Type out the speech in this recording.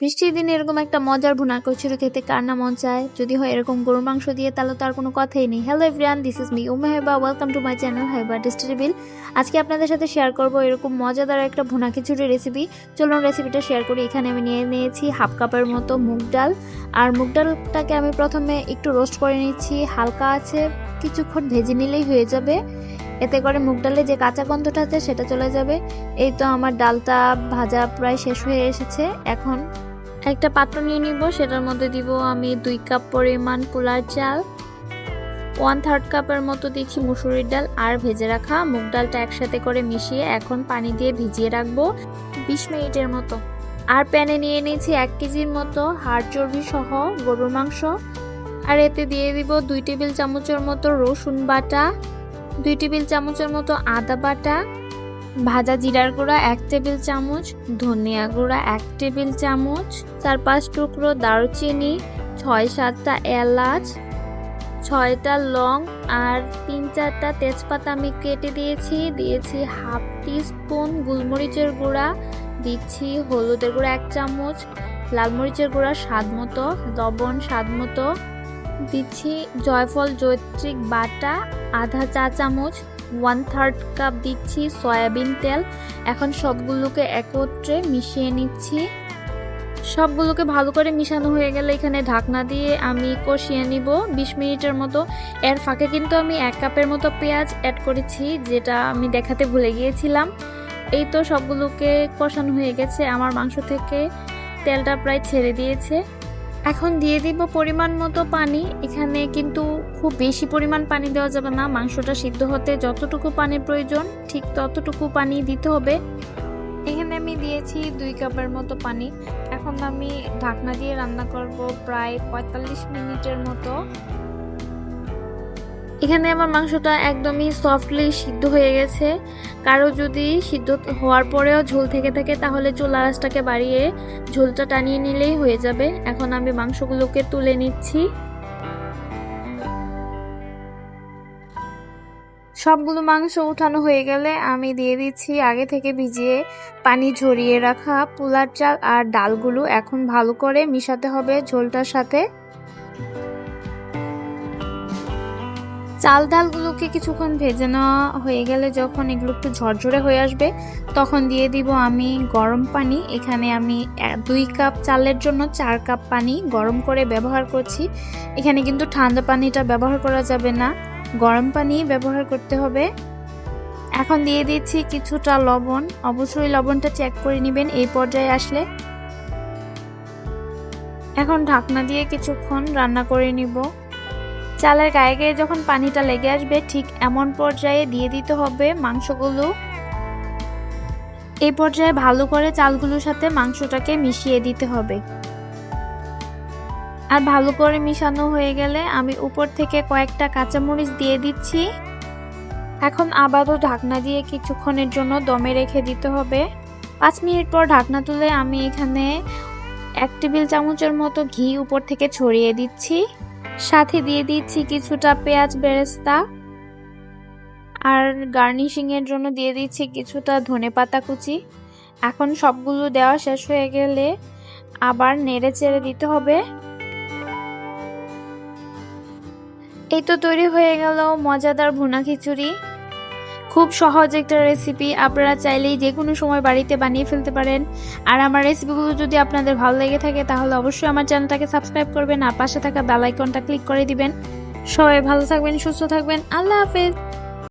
বৃষ্টির দিনে এরকম একটা মজার ভুনা কচুরি খেতে কার না মন চায়? যদি হয় এরকম গরুর মাংস দিয়ে, তাহলে তার কোনো কথাই নেই। Hello everyone this is me Uma Heba welcome to my channel Heba ডিস্ট্রিবিল আজকে আপনাদের সাথে শেয়ার করব এরকম মজাদার একটা ভুনা খিচুড়ি রেসিপি চলুন রেসিপিটা শেয়ার করি। এখানে আমি নিয়ে নিয়েছি হাফ কাপের মতো মুগ ডাল। আর মুগ ডালটাকে আমি প্রথমে একটু রোস্ট করে নিচ্ছি। হালকা আছে, কিছুক্ষণ ভেজে নিলেই হয়ে যাবে। এতে করে মুগ ডালে যে কাঁচা গন্ধটা আছে, সেটা চলে যাবে। এই তো আমার ডালটা ভাজা প্রায় শেষ হয়ে এসেছে। এখন একটা পাত্র নিয়ে নিব, সেটার মধ্যে দিব আমি দুই কাপ পরিমাণ পোলার চাল ওয়ান থার্ড কাপের মতো দিচ্ছি মুসুরির ডাল, আর ভেজে রাখা মুগ ডালটা একসাথে করে মিশিয়ে এখন পানি দিয়ে ভিজিয়ে রাখব বিশ মিনিটের মতো। আর প্যানে নিয়ে নিয়েছি এক কেজির মতো হাড় চর্বি সহ গরুর মাংস, আর এতে দিয়ে দিব দুই টেবিল চামচের মতো রসুন বাটা, দুই টেবিল চামচের মতো আদা বাটা ভাজা জিরার গুঁড়া এক টেবিল চামচ, ধনিয়া গুঁড়া এক টেবিল চামচ, চার পাঁচ টুকরো দারুচিনি, ছয় সাতটা এলাচ, ছয়টা লং আর তিন চারটা তেজপাতা আমি কেটে দিয়েছি। দিয়েছি হাফ টি স্পুন গোলমরিচের গুঁড়া। দিচ্ছি হলুদের গুঁড়া এক চামচ, লাল মরিচের গুঁড়া স্বাদ মতো, লবণ স্বাদ মতো। দিচ্ছি জয়ফল জৈত্রিক বাটা, আধা চা চামচ ওয়ান থার্ড কাপ দিচ্ছি, সয়াবিন তেল। এখন সবগুলোকে একত্রে মিশিয়ে নিচ্ছি। সবগুলোকে ভালো করে মিশানো হয়ে গেলে এখানে ঢাকনা দিয়ে আমি কষিয়ে নিব। বিশ মিনিটের মতো। এর ফাঁকে কিন্তু আমি এক কাপের মতো পেঁয়াজ অ্যাড করেছি, যেটা আমি দেখাতে ভুলে গিয়েছিলাম। এই তো সবগুলোকে কষানো হয়ে গেছে। আমার মাংস থেকে তেলটা প্রায় ছেড়ে দিয়েছে। এখন দিয়ে দিব পরিমাণ মতো পানি। এখানে কিন্তু খুব বেশি পরিমাণ পানি দেওয়া যাবে না। মাংসটা সিদ্ধ হতে যতটুকু পানি প্রয়োজন, ঠিক ততটুকু পানি দিতে হবে। এখানে আমি দিয়েছি দুই কাপের মতো পানি। এখন আমি ঢাকনা দিয়ে রান্না করব প্রায় পঁয়তাল্লিশ মিনিটের মতো। এখানে আমার মাংসটা একদমই সফটলি সিদ্ধ হয়ে গেছে। কারও যদি সিদ্ধ হওয়ার পরেও ঝোল থেকে থাকে, তাহলে চুল আঁচটাকে বাড়িয়ে ঝোলটা টানিয়ে নিলেই হয়ে যাবে। এখন আমি মাংসগুলোকে তুলে নিচ্ছি। সবগুলো মাংস উঠানো হয়ে গেলে আমি দিয়ে দিচ্ছি আগে থেকে ভিজিয়ে পানি ঝরিয়ে রাখা পোলার চাল আর ডালগুলো। এখন ভালো করে মিশাতে হবে ঝোলটার সাথে। চাল ডালগুলোকে কিছুক্ষণ ভেজে নেওয়া হয়ে গেলে যখন এগুলো একটু ঝরঝরে হয়ে আসবে, তখন দিয়ে দিব আমি গরম পানি। এখানে আমি দুই কাপ চালের জন্য চার কাপ পানি গরম করে ব্যবহার করছি। এখানে কিন্তু ঠান্ডা পানিটা ব্যবহার করা যাবে না। গরম পানি ব্যবহার করতে হবে। এখন দিয়ে দিচ্ছি কিছুটা লবণ। অবশ্যই লবণটা চেক করে নেবেন, এই পর্যায়ে আসলে। এখন ঢাকনা দিয়ে কিছুক্ষণ রান্না করে নিব। চালের গায়ে গায়ে যখন পানিটা লেগে আসবে, ঠিক এমন পর্যায়ে দিয়ে দিতে হবে মাংসগুলো। এই পর্যায়ে ভালো করে চালগুলোর সাথে মাংসটাকে মিশিয়ে দিতে হবে। আর ভালো করে মিশানো হয়ে গেলে আমি উপর থেকে কয়েকটা কাঁচামরিচ দিয়ে দিচ্ছি। এখন আবারও ঢাকনা দিয়ে কিছুক্ষণের জন্য দমে রেখে দিতে হবে। পাঁচ মিনিট পর ঢাকনা তুলে আমি এখানে এক টেবিল চামচের মতো ঘি উপর থেকে ছড়িয়ে দিচ্ছি। সাথে দিয়ে দিচ্ছি কিছুটা পেঁয়াজ বেরেস্তা। আর গার্নিশিংয়ের জন্য দিয়ে দিচ্ছি কিছুটা ধনে পাতা কুচি। এখন সবগুলো দেওয়া শেষ হয়ে গেলে আবার নেড়ে চেড়ে দিতে হবে। এই তো তৈরি হয়ে গেল মজাদার ভুনা খিচুড়ি। খুব সহজ একটা রেসিপি আপনারা চাইলেই যে কোনো সময় বাড়িতে বানিয়ে ফেলতে পারেন। আর আমার রেসিপিগুলো যদি আপনাদের ভালো লেগে থাকে, তাহলে অবশ্যই আমার চ্যানেলটাকে সাবস্ক্রাইব করবেন। আর পাশে থাকা বেল আইকনটা ক্লিক করে দিবেন। সবাই ভালো থাকবেন, সুস্থ থাকবেন। আল্লাহ হাফেজ।